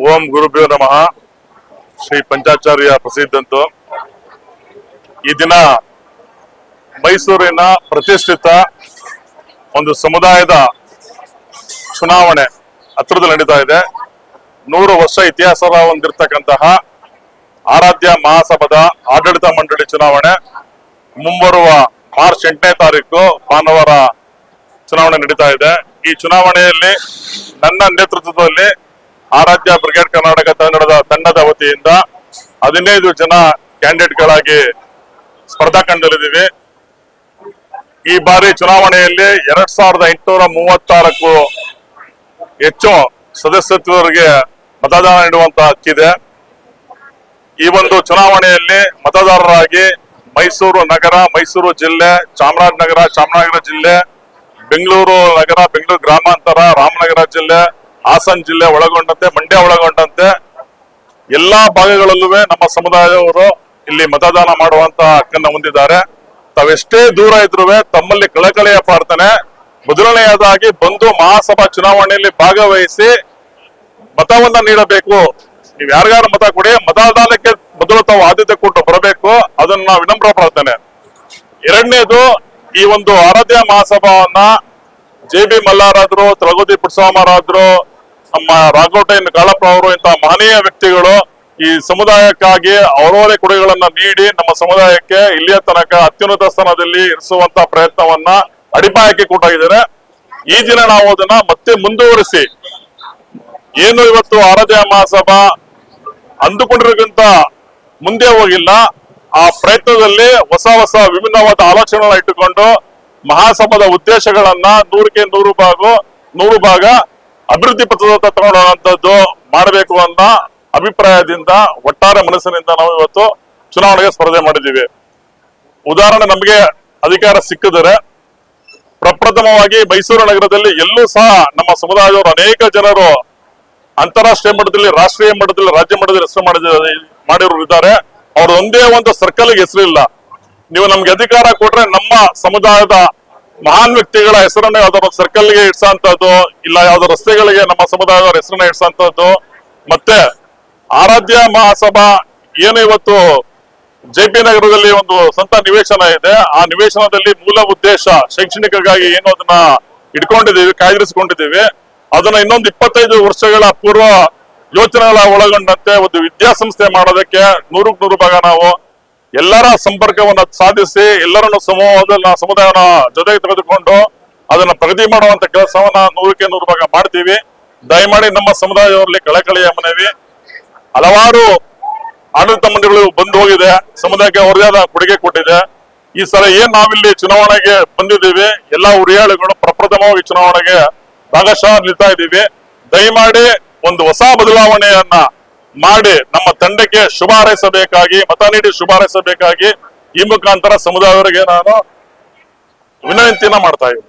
ಓಂ ಗುರುಭ್ಯೋ ನಮಃ. ಶ್ರೀ ಪಂಚಾಚಾರ್ಯ ಪ್ರಸಿದ್ಧಂತು. ಈ ದಿನ ಮೈಸೂರಿನ ಪ್ರತಿಷ್ಠಿತ ಒಂದು ಸಮುದಾಯದ ಚುನಾವಣೆ ಹತ್ರದಲ್ಲಿ ನಡೀತಾ ಇದೆ. ನೂರು ವರ್ಷ ಇತಿಹಾಸ ಹೊಂದಿರತಕ್ಕಂತಹ ಆರಾಧ್ಯ ಮಹಾಸಭಾದ ಆಡಳಿತ ಮಂಡಳಿ ಚುನಾವಣೆ ಮುಂಬರುವ ಮಾರ್ಚ್ ಎಂಟನೇ ತಾರೀಕು ಭಾನುವಾರ ಚುನಾವಣೆ ನಡೀತಾ ಇದೆ. ಈ ಚುನಾವಣೆಯಲ್ಲಿ ನನ್ನ ನೇತೃತ್ವದಲ್ಲಿ ಆರಾಧ್ಯ ಬ್ರಿಗೇಡ್ ಕರ್ನಾಟಕ ತಂಡದ ತಂಡದ ವತಿಯಿಂದ ಹದಿನೈದು ಜನ ಕ್ಯಾಂಡಿಡೇಟ್ಗಳಾಗಿ ಸ್ಪರ್ಧಾ ಕಂಡಲಿದ್ದೀವಿ ಈ ಬಾರಿ ಚುನಾವಣೆಯಲ್ಲಿ ಎರಡ್ ಸಾವಿರದ ಎಂಟುನೂರ ಮೂವತ್ತಾರಕ್ಕೂ ಹೆಚ್ಚು ಸದಸ್ಯತ್ವರಿಗೆ ಮತದಾನ ನೀಡುವಂತ ಹಕ್ಕಿದೆ. ಈ ಒಂದು ಚುನಾವಣೆಯಲ್ಲಿ ಮತದಾರರಾಗಿ ಮೈಸೂರು ನಗರ, ಮೈಸೂರು ಜಿಲ್ಲೆ, ಚಾಮರಾಜನಗರ ಚಾಮರಾಜನಗರ ಜಿಲ್ಲೆ, ಬೆಂಗಳೂರು ನಗರ, ಬೆಂಗಳೂರು ಗ್ರಾಮಾಂತರ, ರಾಮನಗರ ಜಿಲ್ಲೆ ಹಾಸನ ಜಿಲ್ಲೆ ಒಳಗೊಂಡಂತೆ, ಮಂಡ್ಯ ಒಳಗೊಂಡಂತೆ, ಎಲ್ಲಾ ಭಾಗಗಳಲ್ಲೂ ನಮ್ಮ ಸಮುದಾಯದವರು ಇಲ್ಲಿ ಮತದಾನ ಮಾಡುವಂತ ಹಕ್ಕನ್ನ ಹೊಂದಿದ್ದಾರೆ. ತಾವೆಷ್ಟೇ ದೂರ ಇದ್ರು ತಮ್ಮಲ್ಲಿ ಕಳಕಳಿಯ ಪ್ರಾರ್ಥನೆ ಮೊದಲನೆಯದಾಗಿ ಬಂದು ಮಹಾಸಭಾ ಚುನಾವಣೆಯಲ್ಲಿ ಭಾಗವಹಿಸಿ ಮತವನ್ನ ನೀಡಬೇಕು. ನೀವು ಯಾರಿಗಾರು ಮತ ಕೊಡಿ, ಮತದಾನಕ್ಕೆ ಮೊದಲು ತಾವು ಆದ್ಯತೆ ಕೊಟ್ಟು ಬರಬೇಕು. ಅದನ್ನ ವಿನಮ್ರ ಪ್ರಾರ್ಥನೆ. ಎರಡನೇದು, ಈ ಒಂದು ಆರಾಧ್ಯ ಮಹಾಸಭಾವನ್ನ ಜೆ ಬಿ ಮಲ್ಲಾರಾದ್ರು ತ್ರಗುದಿ ಪುಟ್ಸ್ವಾಮರಾದ್ರು ನಮ್ಮ ರಾಘೋಟೈನ್ ಕಾಳಪ್ಪ ಅವರು ಇಂತಹ ಮಹನೀಯ ವ್ಯಕ್ತಿಗಳು ಈ ಸಮುದಾಯಕ್ಕಾಗಿ ಅವರವರೇ ಕೊಡುಗೆಗಳನ್ನ ನೀಡಿ ನಮ್ಮ ಸಮುದಾಯಕ್ಕೆ ಇಲ್ಲಿಯ ತನಕ ಅತ್ಯುನ್ನತ ಸ್ಥಾನದಲ್ಲಿ ಇರಿಸುವಂತ ಪ್ರಯತ್ನವನ್ನ ಅಡಿಪಾಯಕ್ಕೆ ಕೊಟ್ಟಾಗಿದ್ದಾರೆ. ಈ ದಿನ ನಾವು ಅದನ್ನ ಮತ್ತೆ ಮುಂದುವರಿಸಿ ಏನು ಇವತ್ತು ಆರಾಧ್ಯ ಮಹಾಸಭಾ ಅಂದುಕೊಂಡಿರೋಕ್ಕಿಂತ ಮುಂದೆ ಹೋಗಿಲ್ಲ. ಆ ಪ್ರಯತ್ನದಲ್ಲಿ ಹೊಸ ಹೊಸ ವಿಭಿನ್ನವಾದ ಆಲೋಚನೆಗಳನ್ನ ಇಟ್ಟುಕೊಂಡು ಮಹಾಸಭಾದ ಉದ್ದೇಶಗಳನ್ನ ನೂರಕ್ಕೆ ನೂರು ಭಾಗ ನೂರು ಭಾಗ ಅಭಿವೃದ್ಧಿ ಪಥದತ್ತ ತಗೊಳ್ಳುವಂತದ್ದು ಮಾಡಬೇಕು ಅನ್ನೋ ಅಭಿಪ್ರಾಯದಿಂದ ಒಟ್ಟಾರೆ ಮನಸ್ಸಿನಿಂದ ನಾವು ಇವತ್ತು ಚುನಾವಣೆಗೆ ಸ್ಪರ್ಧೆ ಮಾಡಿದ್ದೀವಿ. ಉದಾಹರಣೆ ನಮಗೆ ಅಧಿಕಾರ ಸಿಕ್ಕಿದರೆ ಪ್ರಪ್ರಥಮವಾಗಿ ಮೈಸೂರು ನಗರದಲ್ಲಿ ಎಲ್ಲೂ ಸಹ ನಮ್ಮ ಸಮುದಾಯದವರು ಅನೇಕ ಜನರು ಅಂತಾರಾಷ್ಟ್ರೀಯ ಮಟ್ಟದಲ್ಲಿ, ರಾಷ್ಟ್ರೀಯ ಮಟ್ಟದಲ್ಲಿ, ರಾಜ್ಯ ಮಟ್ಟದಲ್ಲಿ ಹೆಸರು ಮಾಡಿದ ಮಾಡಿರೋರು ಇದ್ದಾರೆ ಅವ್ರ ಒಂದೇ ಒಂದು ಸರ್ಕಲ್ಗೆ ಹೆಸರಿಲ್ಲ. ನೀವು ನಮ್ಗೆ ಅಧಿಕಾರ ಕೊಟ್ರೆ ನಮ್ಮ ಸಮುದಾಯದ ಮಹಾನ್ ವ್ಯಕ್ತಿಗಳ ಹೆಸರನ್ನ ಯಾವ್ದಾದ್ರು ಸರ್ಕಲ್ಗೆ ಇಡ್ಸಂತದ್ದು ಇಲ್ಲ ಯಾವ್ದೋ ರಸ್ತೆಗಳಿಗೆ ನಮ್ಮ ಸಮುದಾಯದ ಹೆಸರನ್ನ ಇಡ್ಸಂತದ್ದು ಮತ್ತೆ ಆರಾಧ್ಯ ಮಹಾಸಭಾ ಏನು ಇವತ್ತು ಜೆ ಪಿ ನಗರದಲ್ಲಿ ಒಂದು ಸ್ವಂತ ನಿವೇಶನ ಇದೆ. ಆ ನಿವೇಶನದಲ್ಲಿ ಮೂಲ ಉದ್ದೇಶ ಶೈಕ್ಷಣಿಕಗಾಗಿ ಏನು ಅದನ್ನ ಇಟ್ಕೊಂಡಿದ್ದೀವಿ, ಕಾಯ್ದಿರಿಸಿಕೊಂಡಿದ್ದೀವಿ. ಅದನ್ನ ಇನ್ನೊಂದು ಇಪ್ಪತ್ತೈದು ವರ್ಷಗಳ ಪೂರ್ವ ಯೋಚನೆಗಳ ಒಳಗೊಂಡಂತೆ ಒಂದು ವಿದ್ಯಾಸಂಸ್ಥೆ ಮಾಡೋದಕ್ಕೆ ನೂರಕ್ಕೆ ನೂರು ಭಾಗ ನಾವು ಎಲ್ಲರ ಸಂಪರ್ಕವನ್ನು ಸಾಧಿಸಿ ಎಲ್ಲರನ್ನು ಸಮೂಹದಲ್ಲಿ ಸಮುದಾಯನ ಜೊತೆಗೆ ತೆಗೆದುಕೊಂಡು ಅದನ್ನ ಪ್ರಗತಿ ಮಾಡುವಂತ ಕೆಲಸವನ್ನ ನೂರಕ್ಕೆ ನೂರು ಭಾಗ ಮಾಡ್ತೀವಿ. ದಯಮಾಡಿ ನಮ್ಮ ಸಮುದಾಯದಲ್ಲಿ ಕಳಕಳಿಯ ಮನವಿ. ಹಲವಾರು ಆಡಳಿತ ಮಂಡಳಿಗಳು ಬಂದು ಹೋಗಿದೆ. ಸಮುದಾಯಕ್ಕೆ ಅವರದೇ ಕೊಡುಗೆ ಕೊಟ್ಟಿದೆ. ಈ ಸಲ ಏನ್ ನಾವಿಲ್ಲಿ ಚುನಾವಣೆಗೆ ಬಂದಿದ್ದೀವಿ, ಎಲ್ಲಾ ಉರಿಯಾಳುಗಳು ಪ್ರಪ್ರಥಮವಾಗಿ ಚುನಾವಣೆಗೆ ಭಾಗಶಃ ನಿಲ್ತಾ ಇದ್ದೀವಿ. ದಯಮಾಡಿ ಒಂದು ಹೊಸ ಬದಲಾವಣೆಯನ್ನ ಮಾಡಿ ನಮ್ಮ ತಂಡಕ್ಕೆ ಶುಭ ಹಾರೈಸಬೇಕಾಗಿ, ಮತ ನೀಡಿ ಶುಭ ಹಾರೈಸಬೇಕಾಗಿ ಈ ಮುಖಾಂತರ ಸಮುದಾಯವರಿಗೆ ನಾನು ವಿನಂತಿಯನ್ನ ಮಾಡ್ತಾ ಇದ್ದೀನಿ.